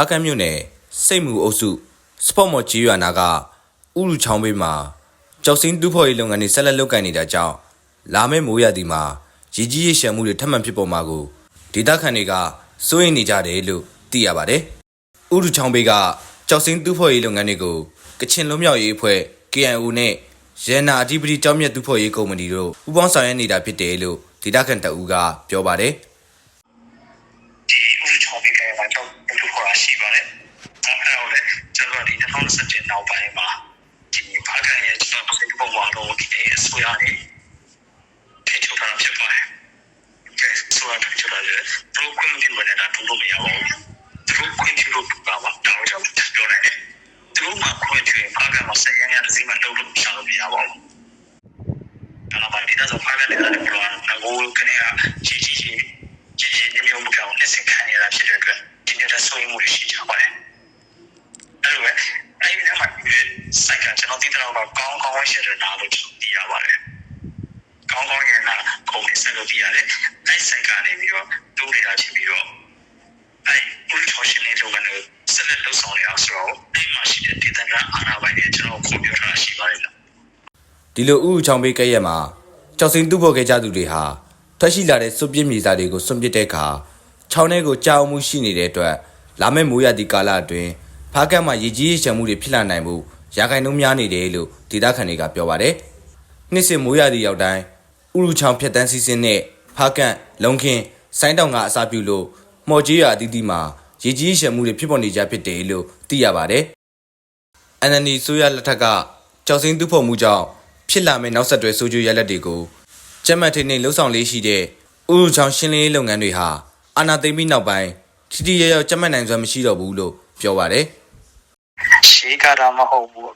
ားကန်းမြို့နယ်စိတ်မှုအုပ်စုစပေါ့မော်ကြီးရွာနာကဥရုချောင်းဘေးမှာကြောက်စင်းတူးဖော်ရေးလုပ်ငန်းတွေဆက်လက်လုပ်ကိုင်နေတာကြောင့်လာမယ့်မိုးရသည်မှာရည်ကြီးရရှမ်းမှုတွေထပ်မံဖြစ်ပေါ်မှာကိုဒေသခံတွေကစိုးရိမ်နေကြတယ်လို့သိရပါတယ်။ဥရုချောင်းဘေးကကြောက်စင်းတူးဖော်ရေးလုပ်ငန်းတွေကိုကချင်လွတ်မြောက်ရေးအဖွဲ့ KNU နဲ့ရန်နာအဓိပတိကြောင်းမြတ်တူးဖော်ရေးကုမ္ပဏီတို့ပူးပေါင်းဆောင်ရွက်နေတာဖြစ်တယ်လို့ဒေသခံတအူးကပြောပါတယ်။ 2017နောက်ပိုင်းမှာဒီဘာကန်ရဲ့ကျွန်တော်စိတ်ပေါ်မှာတော့ဒီအစိုးရနေထိချုပ်ထားတာဖြစ်ပါတယ်။ကဲဆိုတော့ထိချုပ်ထားတယ်။သူခွင့်ပြုနေတာတူလို့မရပါဘူး။သူခွင့်ပြုလို့တူတာပါ။ဒါကြောင့်ပြောနေတယ်။သူမှခွင့်ပြုရင်ဘာကန်မှာဆက်ရရတဲ့စီမံလုပ်လို့ရှာလို့မရပါဘူး။ဒါတော့ဒီတော့ဘာကန်လည်းလည်းပြောတာငကိုကနေကကြီးကြီးကြီးကြီးကြီးမျိုးမျိုးပြောင်းနေစခံရတာဖြစ်တဲ့အတွက်ဒီနေ့တော့ဆိုရင်မှုရှိကြပါတယ်။အဲ့ လိုပဲအဲ့ဒီမှာဒီစိုက်ကကျွန်တော်သိတဲ့တော့ကောင်းကောင်းရှယ်တာလို့သိရပါတယ်။ကောင်းကောင်းရဲ့နာကုမ္ပဏီဆက်လုပ်ပြရတယ်။အဲ့စိုက်ကနေပြီးတော့တိုးနေတာဖြစ်ပြီးတော့အဲ့ပူလီထော်ရှင်လေးတို့ကနေဆက်လက်လုပ်ဆောင်နေအောင်ဆိုတော့အဲ့မှာရှိတဲ့ဒေသနာအာဏာပိုင်တွေကျွန်တော်ခေါ်ပြောထားတာရှိပါတယ်လို့ဒီလိုဥဥချောင်းပေးကဲ့ရက်မှာကြောက်စင်တူဖို့ခဲ့ကြသူတွေဟာထွက်ရှိလာတဲ့စွန့်ပစ်မြေစာတွေကိုစွန့်ပစ်တဲ့အခါချောင်းထဲကိုကြောက်မှုရှိနေတဲ့အတွက်လာမယ့်မိုးရသည့်ကာလအတွင်း ဖားကတ်မှာရေကြီးရေရှမ်းမှုတွေဖြစ်လာနိုင်မှုရာခိုင်နှုန်းများနေတယ်လို့ဒေသခံတွေကပြောပါတယ်။နှစ်စဉ်မိုးရသည့်ရောက်တိုင်းဥရုချောင်းဖြတ်တန်းစီစဉ်တဲ့ဖားကတ်လုံခင်းဆိုင်းတောင်ကအစာပြုလို့မော်ကြီးရအသီးသီးမှာရေကြီးရေရှမ်းမှုတွေဖြစ်ပေါ်နေကြဖြစ်တယ်လို့သိရပါတယ်။ NND ဆိုရလက်ထက်ကကြောက်စင်းတူဖို့မှုကြောင့်ဖြစ်လာမယ့်နောက်ဆက်တွဲဆိုးကျိုးရလဒ်တွေကိုကျက်မှတ်ထိနေလှုပ်ဆောင်လေးရှိတဲ့ဥရုချောင်းရှင်းလင်းရေးလုပ်ငန်းတွေဟာအာဏာသိမ်းပြီးနောက်ပိုင်းထိထိရောက်ရောက်ကျက်မှတ်နိုင်စွမ်းမရှိတော့ဘူးလို့ပြောပါတယ် ရေးကားတာမဟုတ်ဘူး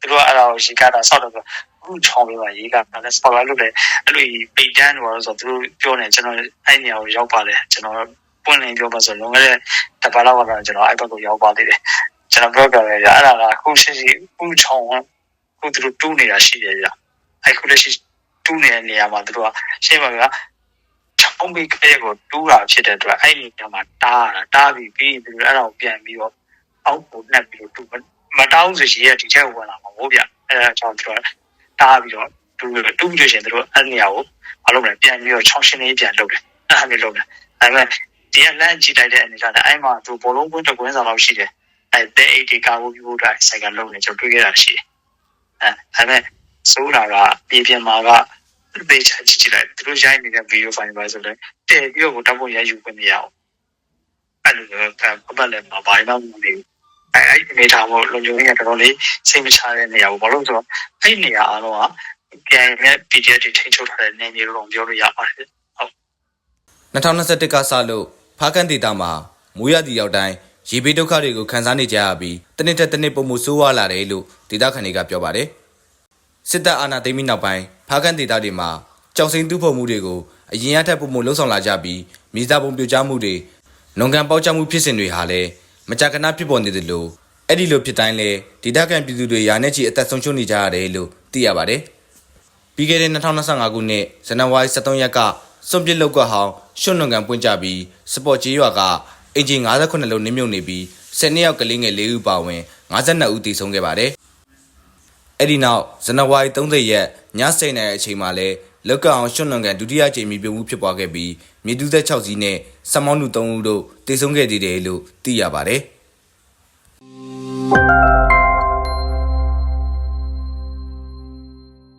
သူတို့ကအဲ့ဒါကိုရေးကားတာဆောက်တယ်ဆိုအခုချောင်းပေးပါရေးကားတာလည်းဆောက်လာလို့လေအဲ့လိုပိတ်တန်းတော့ဆိုသူတို့ပြောနေကျွန်တော်အဲ့နေရာကိုရောက်ပါတယ်ကျွန်တော်ပွင့်လင်းပြောပါဆိုလုံးဝတပတ်လောက်ကတော့ကျွန်တော်အဲ့ဘက်ကိုရောက်ပါသေးတယ်ကျွန်တော်ပြောပြတယ်အဲ့ဒါကအခုရှိရှိအခုချောင်းအခုသူတို့တူးနေတာရှိတယ်ဗျအဲ့ခုလက်ရှိတူးနေတဲ့နေရာမှာသူတို့ကရှင်းပါဗျာချောင်းပေးကလေးကိုတူးတာဖြစ်တဲ့အတွက်အဲ့ဒီနေရာမှာတားတာတားပြီးပြီးသူတို့အဲ့ဒါကိုပြန်ပြီးတော့အောက်ကိုနှက်ပြီးတော့တူး မတောင်းဆိုရှိရဒီချက်ဝင်လာမှာဟုတ်ဗျအဲဒါကြောင့်သူတို့တားပြီးတော့တူတူးလို့ရှင်သူတို့အဲ့နေရာကိုမလုပ်နဲ့ပြန်ပြီးတော့ချောင်းရှင်းလေးပြန်လုပ်တယ်အဲ့ဒါမျိုးလုပ်တယ်ဒါပေမဲ့ဒီကလမ်းကြည့်လိုက်တဲ့အနေနဲ့အဲ့မှာသူဘောလုံးကွင်းတစ်ကွင်းစာလောက်ရှိတယ်အဲ့တဲ့အိတ်ဒီကာကိုပြဖို့အတွက်စိုက်ကလုံးနေကျွန်တော်တွေ့ခဲ့တာရှိတယ်အဲဒါပေမဲ့ဆိုတာကပြည်ပြမှာကပေချာကြည့်ကြည့်လိုက်သူတို့ရိုက်နေတဲ့ဗီဒီယိုဖိုင်ပါဆိုတော့တဲ့ပြီးတော့တပ်ဖို့ရယူခွင့်မရအောင်အဲ့လိုမျိုးကပတ်လည်းမဘာမှမလုပ်ဘူး အဲအဲ့ဒီနေထားဖို့လုံခြုံရေးကတော်တော်လေးစိတ်မချတဲ့နေရာကိုဘာလို့ဆိုတော့အဲ့ဒီနေရာအားလုံးကပြန်နဲ့ PDF တွေထိန်းချုပ်ထားတဲ့နေမျိုးလို့ပြောလို့ရပါတယ်ဟုတ်2021ကစလို့ဖားကန်ဒေတာမှာမိုးရသည့်ရောက်တိုင်းရေဘေးဒုက္ခတွေကိုခံစားနေကြရပြီးတစ်နှစ်တစ်နှစ်ပုံမှုဆိုးဝါးလာတယ်လို့ဒေသခံတွေကပြောပါတယ်စစ်တပ်အာဏာသိမ်းပြီးနောက်ပိုင်းဖားကန်ဒေတာတွေမှာကြောက်စိန်တူးဖို့မှုတွေကိုအရင်အထက်ပုံမှုလှုံ့ဆော်လာကြပြီးမြေစာပုံပြိုကျမှုတွေနုံကန်ပေါက်ချမှုဖြစ်စဉ်တွေဟာလည်း မကြာခဏဖြစ်ပေါ်နေတယ်လို့အဲ့ဒီလိုဖြစ်တိုင်းလဲဒေသခံပြည်သူတွေယာနဲ့ချီအသက်ဆုံးရှုံးနေကြရတယ်လို့သိရပါတယ်ပြီးခဲ့တဲ့2025ခုနှစ်ဇန်နဝါရီ23ရက်ကစွန့်ပစ်လောက်ကဟောင်းရွှွန့်နုံကန်ပွင့်ကြပြီးစပေါ်ကြီးရွာကအင်ဂျင်58လုံးနင်းမြုပ်နေပြီး10နှစ်ယောက်ကလေးငယ်4ဦးပါဝင်52ဦးတည်ဆုံးခဲ့ပါတယ်အဲ့ဒီနောက်ဇန်နဝါရီ30ရက်ည7:00နာရီအချိန်မှာလဲ လောက်ကအောင်ရွှွန့်နုံကန်ဒုတိယကြိမ်မြေပြုံမှုဖြစ်ပွားခဲ့ပြီးမြေတူးသက်6စီးနဲ့စက်မောင်းသူ3ဦးတို့တည်ဆုံးခဲ့သေးတယ်လို့သိရပါတယ်